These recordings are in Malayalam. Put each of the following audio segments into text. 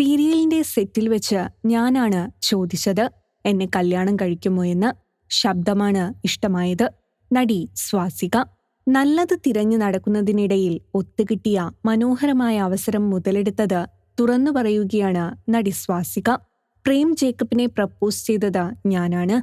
സീരിയലിന്റെ സെറ്റിൽ വെച്ച് ഞാനാണ് ചോദിച്ചത്. എന്നെ കല്യാണം കഴിക്കുമോ എന്ന് ശബ്ദമാണ് ഇഷ്ടമായത്. നടി സ്വാസിക നല്ലത് തിരഞ്ഞു നടക്കുന്നതിനിടയിൽ ഒത്തുകിട്ടിയ മനോഹരമായ അവസരം മുതലെടുത്തത് തുറന്നു പറയുകയാണ് നടി സ്വാസിക. പ്രേം ജേക്കബിനെ പ്രപ്പോസ് ചെയ്തത് ഞാനാണ്.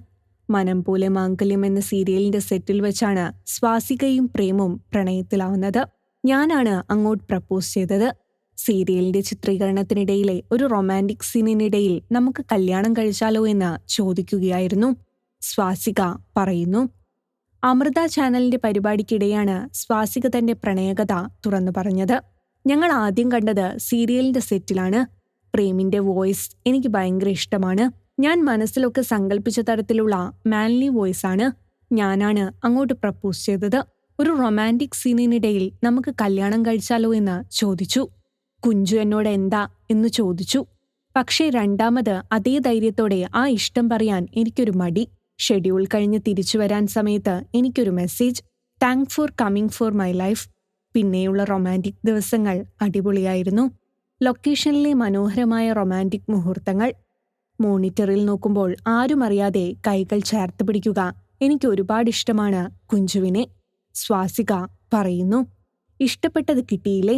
മനം പോലെ മാംഗല്യം എന്ന സീരിയലിന്റെ സെറ്റിൽ വെച്ചാണ് സ്വാസികയും പ്രേമും പ്രണയത്തിലാവുന്നത്. ഞാനാണ് അങ്ങോട്ട് പ്രപ്പോസ് ചെയ്തത്. സീരിയലിന്റെ ചിത്രീകരണത്തിനിടയിലെ ഒരു റൊമാന്റിക് സീനിനിടയിൽ നമുക്ക് കല്യാണം കഴിച്ചാലോ എന്ന് ചോദിക്കുകയായിരുന്നു. സ്വാസിക പറയുന്നു അമൃത ചാനലിന്റെ പരിപാടിക്കിടെയാണ് സ്വാസിക തന്റെ പ്രണയകഥ തുറന്നു പറഞ്ഞത്. ഞങ്ങൾ ആദ്യം കണ്ടത് സീരിയലിന്റെ സെറ്റിലാണ്. പ്രേമിന്റെ വോയിസ് എനിക്ക് ഭയങ്കര ഇഷ്ടമാണ്. ഞാൻ മനസ്സിലൊക്കെ സങ്കല്പിച്ച തരത്തിലുള്ള മാൻലി വോയിസ് ആണ് ഞാനാണ് അങ്ങോട്ട് പ്രപ്പോസ് ചെയ്തത്. ഒരു റൊമാന്റിക് സീനിനിടയിൽ നമുക്ക് കല്യാണം കഴിച്ചാലോ എന്ന് ചോദിച്ചു. കുഞ്ചു എന്നോട് എന്താ എന്ന് ചോദിച്ചു. പക്ഷേ രണ്ടാമത് അതേ ധൈര്യത്തോടെ ആ ഇഷ്ടം പറയാൻ എനിക്കൊരു മടി. ഷെഡ്യൂൾ കഴിഞ്ഞ് തിരിച്ചു വരാൻ സമയത്ത് എനിക്കൊരു message thank for coming for my life പിന്നെയുള്ള റൊമാന്റിക് ദിവസങ്ങൾ അടിപൊളിയായിരുന്നു. ലൊക്കേഷനിലെ മനോഹരമായ റൊമാന്റിക് മുഹൂർത്തങ്ങൾ. മോണിറ്ററിൽ നോക്കുമ്പോൾ ആരും അറിയാതെ കൈകൾ ചേർത്ത് പിടിക്കുക എനിക്ക് ഒരുപാട് ഇഷ്ടമാണ് കുഞ്ചുവിനെ. സ്വാസിക പറയുന്നു ഇഷ്ടപ്പെട്ടത് കിട്ടിയില്ലേ?